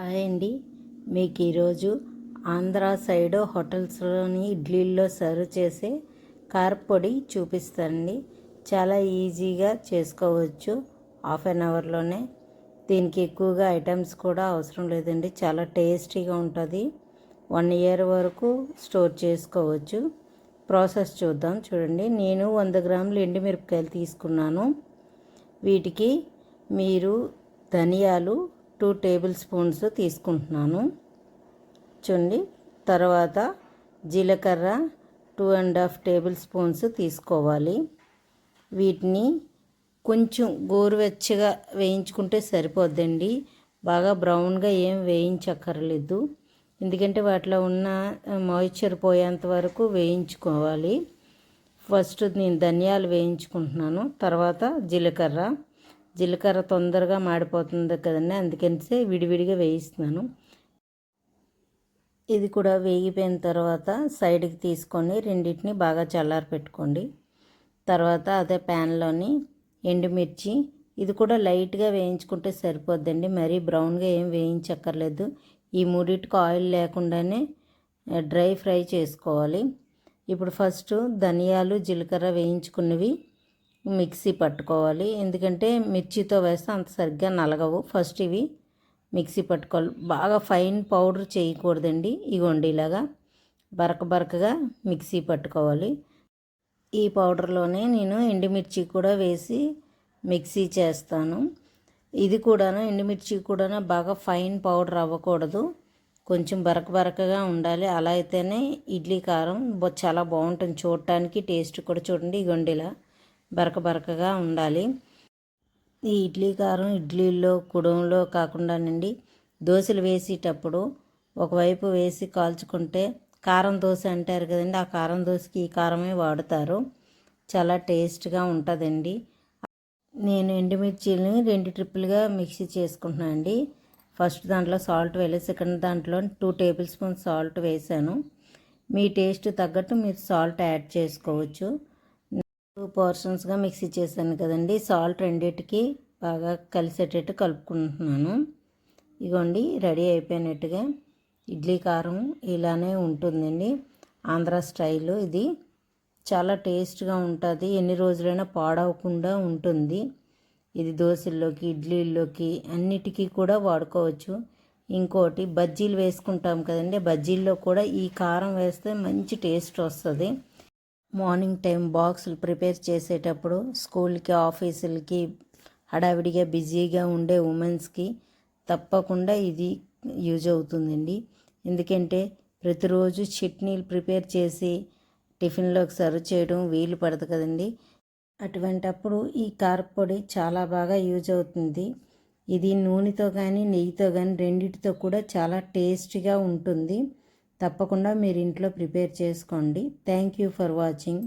Hi అండి. మీకు ఈరోజు ఆంధ్ర సైడ్ హోటల్స్లోని ఇడ్లీల్లో సర్వ్ చేసే కారపొడి చూపిస్తానండి. చాలా ఈజీగా చేసుకోవచ్చు. హాఫ్ అన్ అవర్లోనే. దీనికి ఎక్కువగా ఐటమ్స్ కూడా అవసరం లేదండి. చాలా టేస్టీగా ఉంటుంది. వన్ ఇయర్ వరకు స్టోర్ చేసుకోవచ్చు. ప్రాసెస్ చూద్దాం. చూడండి. నేను వంద గ్రాములు ఎండుమిరపకాయలు తీసుకున్నాను. వీటికి మీరు ధనియాలు టూ టేబుల్ స్పూన్స్ తీసుకుంటున్నాను. చూడండి. తర్వాత జీలకర్ర two and half tablespoons తీసుకోవాలి. వీటిని కొంచెం గోరువెచ్చగా వేయించుకుంటే సరిపోద్దండి. బాగా బ్రౌన్గా ఏం వేయించక్కర్లేదు. ఎందుకంటే వాటిలో ఉన్న మాయిశ్చర్ పోయేంత వరకు వేయించుకోవాలి. ఫస్ట్ నేను ధనియాలు వేయించుకుంటున్నాను. తర్వాత జీలకర్ర. జీలకర్ర తొందరగా మాడిపోతుంది కదండి అందుకనిసే విడివిడిగా వేయిస్తున్నాను. ఇది కూడా వేగిపోయిన తర్వాత సైడ్కి తీసుకొని రెండింటిని బాగా చల్లారి పెట్టుకోండి. తర్వాత అదే ప్యాన్లోని ఎండుమిర్చి ఇది కూడా లైట్గా వేయించుకుంటే సరిపోద్దండి. మరీ బ్రౌన్గా ఏం వేయించక్కర్లేదు. ఈ మూడింటికి ఆయిల్ లేకుండానే డ్రై ఫ్రై చేసుకోవాలి. ఇప్పుడు ఫస్ట్ ధనియాలు జీలకర్ర వేయించుకున్నవి మిక్సీ పట్టుకోవాలి. ఎందుకంటే మిర్చితో వేస్తే అంత సరిగ్గా నలగవు. ఫస్ట్ ఇవి మిక్సీ పట్టుకోవాలి. బాగా ఫైన్ పౌడర్ చేయకూడదండి. ఇగోండి ఇలాగా బరక బరకగా మిక్సీ పట్టుకోవాలి. ఈ పౌడర్లోనే నేను ఎండుమిర్చి కూడా వేసి మిక్సీ చేస్తాను. ఇది కూడాను ఎండుమిర్చి కూడా బాగా ఫైన్ పౌడర్ అవ్వకూడదు. కొంచెం బరక బరకగా ఉండాలి. అలా అయితేనే ఇడ్లీ కారం చాలా బాగుంటుంది. చూడటానికి టేస్ట్ కూడా చూడండి. ఇగొండిలా బరక బరకగా ఉండాలి. ఈ ఇడ్లీ కారం ఇడ్లీల్లో కుడంలో కాకుండానండి దోశలు వేసేటప్పుడు ఒకవైపు వేసి కాల్చుకుంటే కారం దోశ అంటారు కదండి ఆ కారం దోశకి ఈ కారమే వాడతారు. చాలా టేస్ట్గా ఉంటుందండి. నేను ఎండుమిర్చిని రెండు ట్రిప్పులుగా మిక్సీ చేసుకుంటున్నాను అండి. ఫస్ట్ దాంట్లో సాల్ట్ వేయలేదు సెకండ్ దాంట్లో టూ టేబుల్ స్పూన్ సాల్ట్ వేసాను. మీ టేస్ట్ తగ్గట్టు మీరు సాల్ట్ యాడ్ చేసుకోవచ్చు. టూ పోర్షన్స్గా మిక్సీ చేశాను కదండి. సాల్ట్ రెండింటికి బాగా కలిసేటట్టు కలుపుకుంటున్నాను. ఇగోండి రెడీ అయిపోయినట్టుగా ఇడ్లీ కారం ఇలానే ఉంటుందండి. ఆంధ్ర స్టైల్ ఇది. చాలా టేస్ట్గా ఉంటుంది. ఎన్ని రోజులైనా పాడవకుండా ఉంటుంది. ఇది దోశల్లోకి ఇడ్లీల్లోకి అన్నిటికీ కూడా వాడుకోవచ్చు. ఇంకోటి బజ్జీలు వేసుకుంటాం కదండి. బజ్జీల్లో కూడా ఈ కారం వేస్తే మంచి టేస్ట్ వస్తుంది. మార్నింగ్ టైం బాక్సులు ప్రిపేర్ చేసేటప్పుడు స్కూల్కి ఆఫీసులకి హడావిడిగా బిజీగా ఉండే ఉమెన్స్కి తప్పకుండా ఇది యూజ్ అవుతుందండి. ఎందుకంటే ప్రతిరోజు చట్నీలు ప్రిపేర్ చేసి టిఫిన్లోకి సర్వ్ చేయడం వీలు పడదు కదండి. అటువంటప్పుడు ఈ కారపొడి చాలా బాగా యూజ్ అవుతుంది. ఇది నూనెతో కానీ నెయ్యితో కానీ రెండింటితో కూడా చాలా టేస్టీగా ఉంటుంది. తప్పకుండా మీరు ఇంట్లో ప్రిపేర్ చేసుకోండి. Thank you for watching.